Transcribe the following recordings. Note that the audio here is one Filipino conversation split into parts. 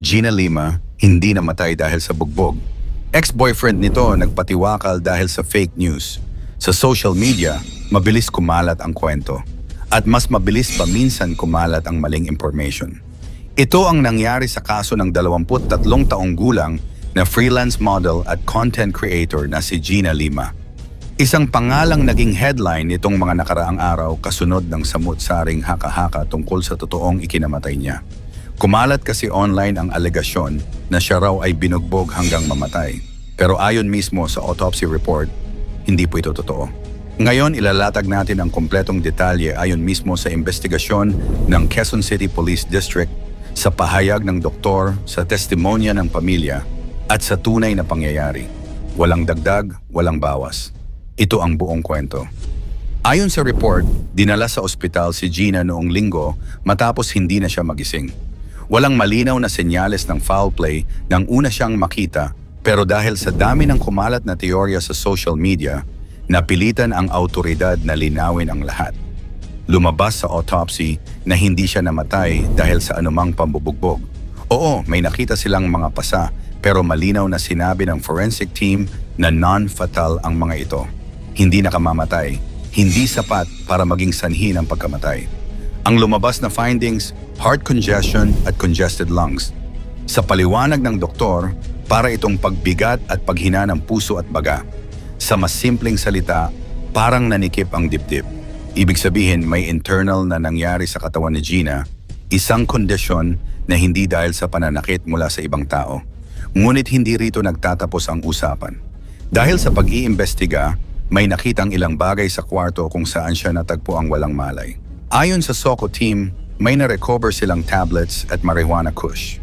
Gina Lima, hindi namatay dahil sa bugbog. Ex-boyfriend nito nagpatiwakal dahil sa fake news. Sa social media, mabilis kumalat ang kwento. At mas mabilis pa minsan kumalat ang maling information. Ito ang nangyari sa kaso ng 23 taong gulang na freelance model at content creator na si Gina Lima. Isang pangalang naging headline nitong mga nakaraang araw kasunod ng samut-saring haka-haka tungkol sa totoong ikinamatay niya. Kumalat kasi online ang alegasyon na siya raw ay binugbog hanggang mamatay. Pero ayon mismo sa autopsy report, hindi po ito totoo. Ngayon ilalatag natin ang kompletong detalye ayon mismo sa investigasyon ng Quezon City Police District sa pahayag ng doktor, sa testimonya ng pamilya at sa tunay na pangyayari. Walang dagdag, walang bawas. Ito ang buong kwento. Ayon sa report, dinala sa ospital si Gina noong linggo matapos hindi na siya magising. Walang malinaw na senyales ng foul play nang una siyang makita pero dahil sa dami ng kumalat na teorya sa social media, napilitan ang autoridad na linawin ang lahat. Lumabas sa autopsy na hindi siya namatay dahil sa anumang pambubugbog. Oo, may nakita silang mga pasa pero malinaw na sinabi ng forensic team na non-fatal ang mga ito. Hindi nakamamatay, hindi sapat para maging sanhi ng pagkamatay. Ang lumabas na findings, heart congestion at congested lungs. Sa paliwanag ng doktor, para itong pagbigat at paghina ng puso at baga. Sa mas simpleng salita, parang nanikip ang dibdib. Ibig sabihin may internal na nangyari sa katawan ni Gina, isang kondisyon na hindi dahil sa pananakit mula sa ibang tao. Ngunit hindi rito nagtatapos ang usapan. Dahil sa pag-iimbestiga, may nakitang ilang bagay sa kwarto kung saan siya natagpo ang walang malay. Ayon sa SOCO team, may na-recover silang tablets at marijuana kush.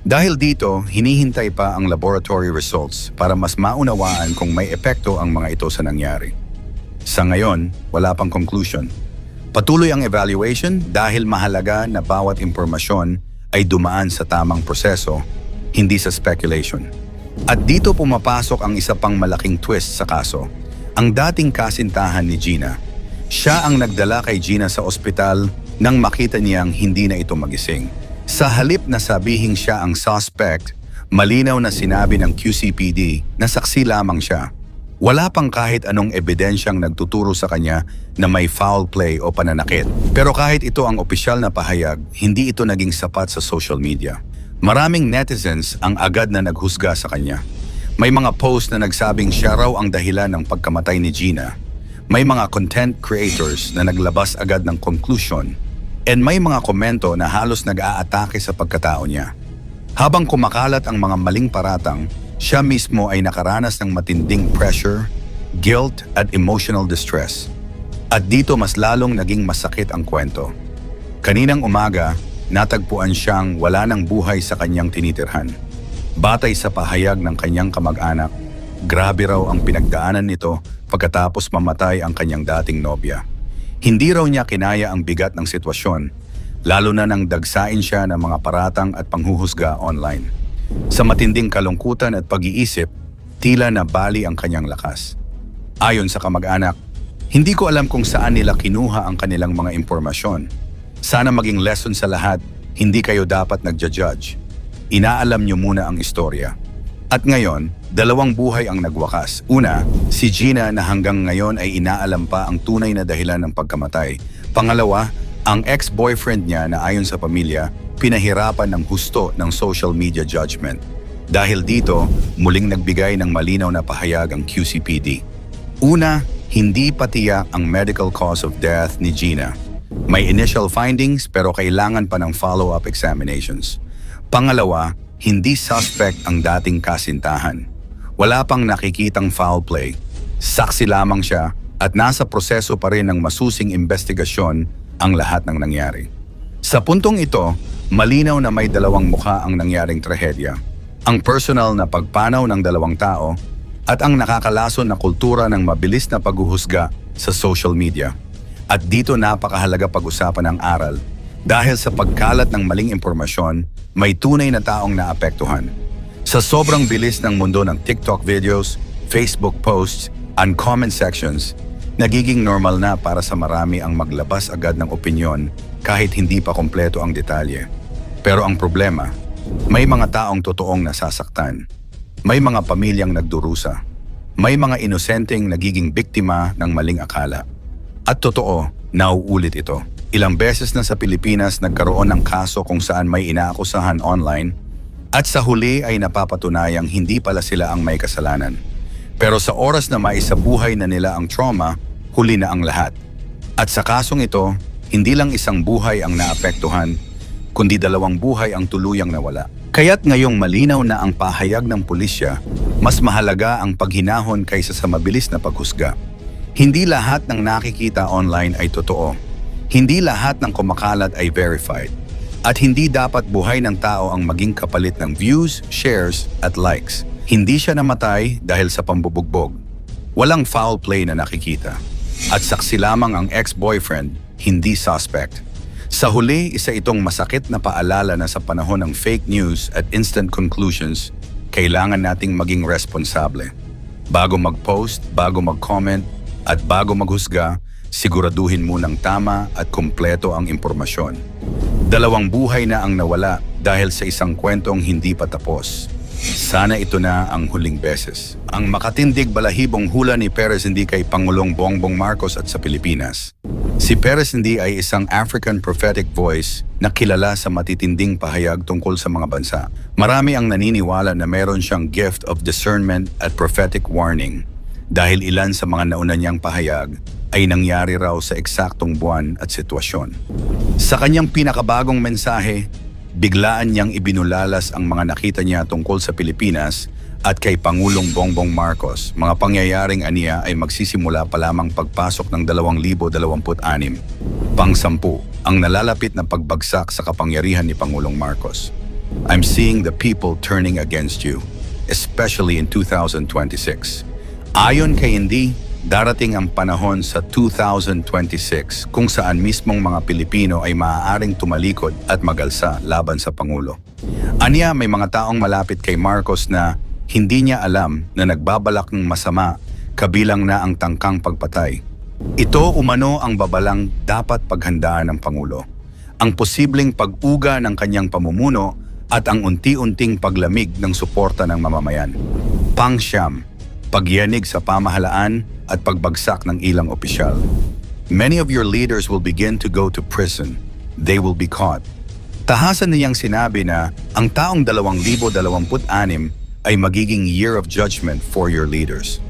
Dahil dito, hinihintay pa ang laboratory results para mas maunawaan kung may epekto ang mga ito sa nangyari. Sa ngayon, wala pang conclusion. Patuloy ang evaluation dahil mahalaga na bawat impormasyon ay dumaan sa tamang proseso, hindi sa speculation. At dito pumapasok ang isa pang malaking twist sa kaso. Ang dating kasintahan ni Gina. Siya ang nagdala kay Gina sa ospital nang makita niyang hindi na ito magising. Sa halip na sabihing siya ang suspect, malinaw na sinabi ng QCPD na saksi lamang siya. Wala pang kahit anong ebidensyang nagtuturo sa kanya na may foul play o pananakit. Pero kahit ito ang opisyal na pahayag, hindi ito naging sapat sa social media. Maraming netizens ang agad na naghusga sa kanya. May mga post na nagsabing siya raw ang dahilan ng pagkamatay ni Gina. May mga content creators na naglabas agad ng conclusion. And may mga komento na halos nag-aatake sa pagkatao niya. Habang kumakalat ang mga maling paratang, siya mismo ay nakaranas ng matinding pressure, guilt at emotional distress. At dito mas lalong naging masakit ang kwento. Kaninang umaga, natagpuan siyang wala ng buhay sa kanyang tinitirhan. Batay sa pahayag ng kanyang kamag-anak, grabe raw ang pinagdaanan nito pagkatapos mamatay ang kanyang dating nobya. Hindi raw niya kinaya ang bigat ng sitwasyon, lalo na nang dagsain siya ng mga paratang at panghuhusga online. Sa matinding kalungkutan at pag-iisip, tila na bali ang kanyang lakas. Ayon sa kamag-anak, hindi ko alam kung saan nila kinuha ang kanilang mga impormasyon. Sana maging lesson sa lahat, hindi kayo dapat nagja-judge. Inaalam niyo muna ang istorya. At ngayon, dalawang buhay ang nagwakas. Una, si Gina na hanggang ngayon ay inaalam pa ang tunay na dahilan ng pagkamatay. Pangalawa, ang ex-boyfriend niya na ayon sa pamilya, pinahirapan ng husto ng social media judgment. Dahil dito, muling nagbigay ng malinaw na pahayag ang QCPD. Una, hindi patiyak ang medical cause of death ni Gina. May initial findings pero kailangan pa ng follow-up examinations. Pangalawa, hindi suspect ang dating kasintahan. Wala pang nakikitang foul play. Saksi lamang siya at nasa proseso pa rin ng masusing investigasyon ang lahat ng nangyari. Sa puntong ito, malinaw na may dalawang mukha ang nangyaring trahedya. Ang personal na pagpanaw ng dalawang tao at ang nakakalason na kultura ng mabilis na paghuhusga sa social media. At dito napakahalaga pag-usapan ang aral dahil sa pagkalat ng maling impormasyon, may tunay na taong naapektuhan. Sa sobrang bilis ng mundo ng TikTok videos, Facebook posts, and comment sections, nagiging normal na para sa marami ang maglabas agad ng opinyon kahit hindi pa kompleto ang detalye. Pero ang problema, May mga taong totoong nasasaktan. May mga pamilyang nagdurusa. May mga inosenteng nagiging biktima ng maling akala. At totoo, nauulit ito. Ilang beses na sa Pilipinas nagkaroon ng kaso kung saan may inaakusahan online at sa huli ay napapatunayang hindi pala sila ang may kasalanan. Pero sa oras na maisabuhay na nila ang trauma, huli na ang lahat. At sa kasong ito, hindi lang isang buhay ang naapektuhan, kundi dalawang buhay ang tuluyang nawala. Kaya't ngayong malinaw na ang pahayag ng pulisya, mas mahalaga ang paghinahon kaysa sa mabilis na paghusga. Hindi lahat ng nakikita online ay totoo. Hindi lahat ng kumakalat ay verified. At hindi dapat buhay ng tao ang maging kapalit ng views, shares, at likes. Hindi siya namatay dahil sa pambubugbog. Walang foul play na nakikita. At saksi lamang ang ex-boyfriend, hindi suspect. Sa huli, isa itong masakit na paalala na sa panahon ng fake news at instant conclusions, kailangan nating maging responsable. Bago mag-post, bago mag-comment, at bago maghusga, siguraduhin munang tama at kumpleto ang impormasyon. Dalawang buhay na ang nawala dahil sa isang kwentong hindi pa tapos. Sana ito na ang huling beses. Ang makatindig balahibong hula ni Perez hindi kay Pangulong Bongbong Marcos at sa Pilipinas. Si Perez hindi ay isang African prophetic voice na kilala sa matitinding pahayag tungkol sa mga bansa. Marami ang naniniwala na meron siyang gift of discernment at prophetic warning dahil ilan sa mga nauna niyang pahayag ay nangyari raw sa eksaktong buwan at sitwasyon. Sa kanyang pinakabagong mensahe, biglaan niyang ibinulalas ang mga nakita niya tungkol sa Pilipinas at kay Pangulong Bongbong Marcos. Mga pangyayaring aniya ay magsisimula pa lamang pagpasok ng 2026. Pang-sampu, ang nalalapit na pagbagsak sa kapangyarihan ni Pangulong Marcos. I'm seeing the people turning against you, especially in 2026. Ayon kay Hindi, darating ang panahon sa 2026 kung saan mismong mga Pilipino ay maaaring tumalikod at magalsa laban sa Pangulo. Aniya may mga taong malapit kay Marcos na hindi niya alam na nagbabalak ng masama kabilang na ang tangkang pagpatay. Ito umano ang babalang dapat paghandaan ng Pangulo. Ang posibleng pag-uga ng kanyang pamumuno at ang unti-unting paglamig ng suporta ng mamamayan. Pangsyam, pagyanig sa pamahalaan at pagbagsak ng ilang opisyal. Many of your leaders will begin to go to prison. They will be caught. Tahasan niyang sinabi na ang taong 2026 ay magiging year of judgment for your leaders.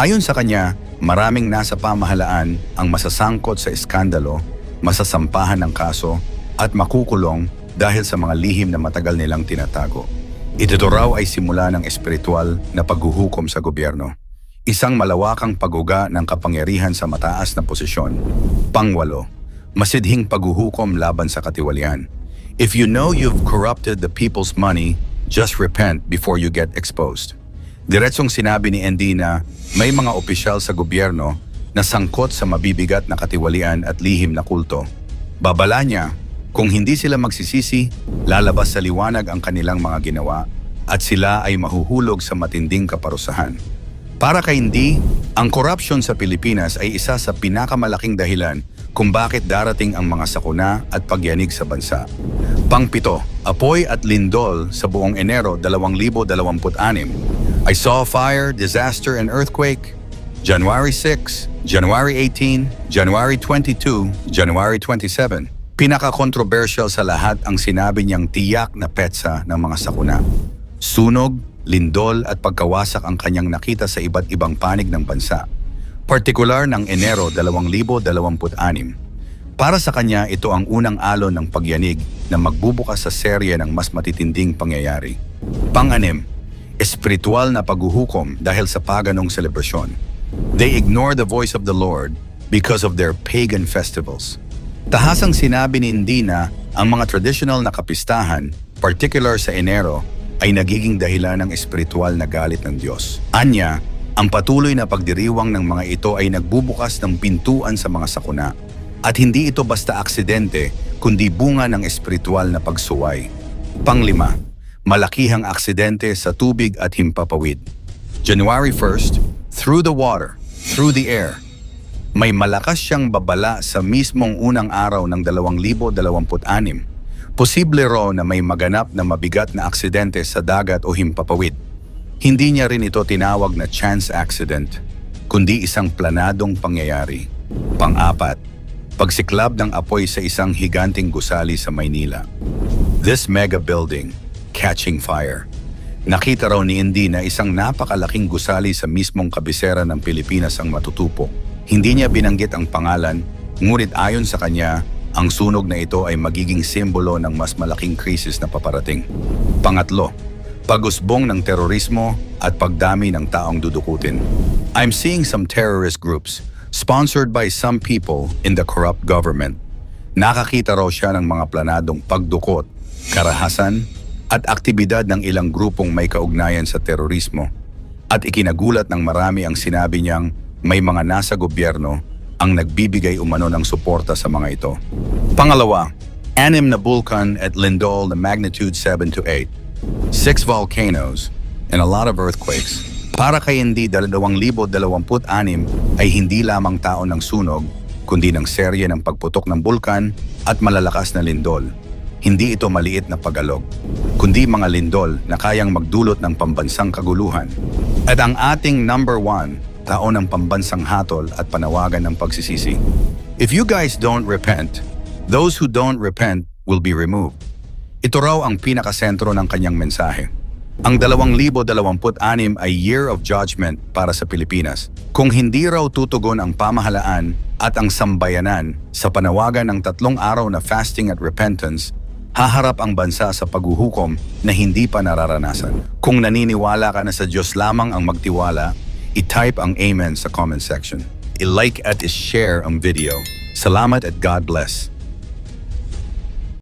Ayon sa kanya, maraming nasa pamahalaan ang masasangkot sa iskandalo, masasampahan ng kaso, at makukulong dahil sa mga lihim na matagal nilang tinatago. Ito raw ay simula ng espiritual na paghuhukom sa gobyerno. Isang malawakang paguga ng kapangyarihan sa mataas na posisyon. Pangwalo, masidhing paghuhukom laban sa katiwalian. If you know you've corrupted the people's money, just repent before you get exposed. Diretsong sinabi ni ND na may mga opisyal sa gobyerno na sangkot sa mabibigat na katiwalian at lihim na kulto. Babala niya, kung hindi sila magsisisi, lalabas sa liwanag ang kanilang mga ginawa at sila ay mahuhulog sa matinding kaparusahan. Para kay hindi, ang corruption sa Pilipinas ay isa sa pinakamalaking dahilan kung bakit darating ang mga sakuna at pagyanig sa bansa. Pangpito, apoy at lindol sa buong Enero 2026. I saw fire, disaster and earthquake. January 6, January 18, January 22, January 27. Pinaka-controversial sa lahat ang sinabi niyang tiyak na petsa ng mga sakuna. Sunog, lindol at pagkawasak ang kanyang nakita sa iba't ibang panig ng bansa. Partikular ng Enero 2026. Para sa kanya, ito ang unang alon ng pagyanig na magbubukas sa serye ng mas matitinding pangyayari. Panganim, espiritual na paghuhukom dahil sa paganong selebrasyon. They ignore the voice of the Lord because of their pagan festivals. Tahasang sinabi ni Hindi na ang mga traditional na kapistahan, particular sa Enero, ay nagiging dahilan ng espiritual na galit ng Diyos. Anya, ang patuloy na pagdiriwang ng mga ito ay nagbubukas ng pintuan sa mga sakuna. At hindi ito basta aksidente, kundi bunga ng espiritual na pagsuway. Panglima, malakihang aksidente sa tubig at himpapawid. January 1st, through the water, through the air, may malakas siyang babala sa mismong unang araw ng 2026 Posible raw na may maganap na mabigat na aksidente sa dagat o himpapawid. Hindi niya rin ito tinawag na chance accident, kundi isang planadong pangyayari. Pang-apat, pagsiklab ng apoy sa isang higanting gusali sa Maynila. This mega building, catching fire. Nakita raw ni Indy na isang napakalaking gusali sa mismong kabisera ng Pilipinas ang matutupo. Hindi niya binanggit ang pangalan, ngunit ayon sa kanya, ang sunog na ito ay magiging simbolo ng mas malaking krisis na paparating. Pangatlo, pag-usbong ng terorismo at pagdami ng taong dudukutin. I'm seeing some terrorist groups sponsored by some people in the corrupt government. Nakakita raw siya ng mga planadong pagdukot, karahasan, at aktibidad ng ilang grupong may kaugnayan sa terorismo. At ikinagulat ng marami ang sinabi niyang may mga nasa gobyerno ang nagbibigay umano ng suporta sa mga ito. Pangalawa, anim na bulkan at lindol na magnitude 7 to 8, six volcanoes, and a lot of earthquakes. Para kay hindi 2026 ay hindi lamang tao ng sunog, kundi ng serye ng pagputok ng bulkan at malalakas na lindol. Hindi ito maliit na pagalog, kundi mga lindol na kayang magdulot ng pambansang kaguluhan. At ang ating number one, taon ng pambansang hatol at panawagan ng pagsisisi. If you guys don't repent, those who don't repent will be removed. Ito raw ang pinakasentro ng kanyang mensahe. Ang 2026 ay Year of Judgment para sa Pilipinas. Kung hindi raw tutugon ang pamahalaan at ang sambayanan sa panawagan ng tatlong araw na fasting at repentance, haharap ang bansa sa paghuhukom na hindi pa nararanasan. Kung naniniwala ka na sa Diyos lamang ang magtiwala, i-type ang Amen sa comment section. I-like at i-share ang video. Salamat at God bless.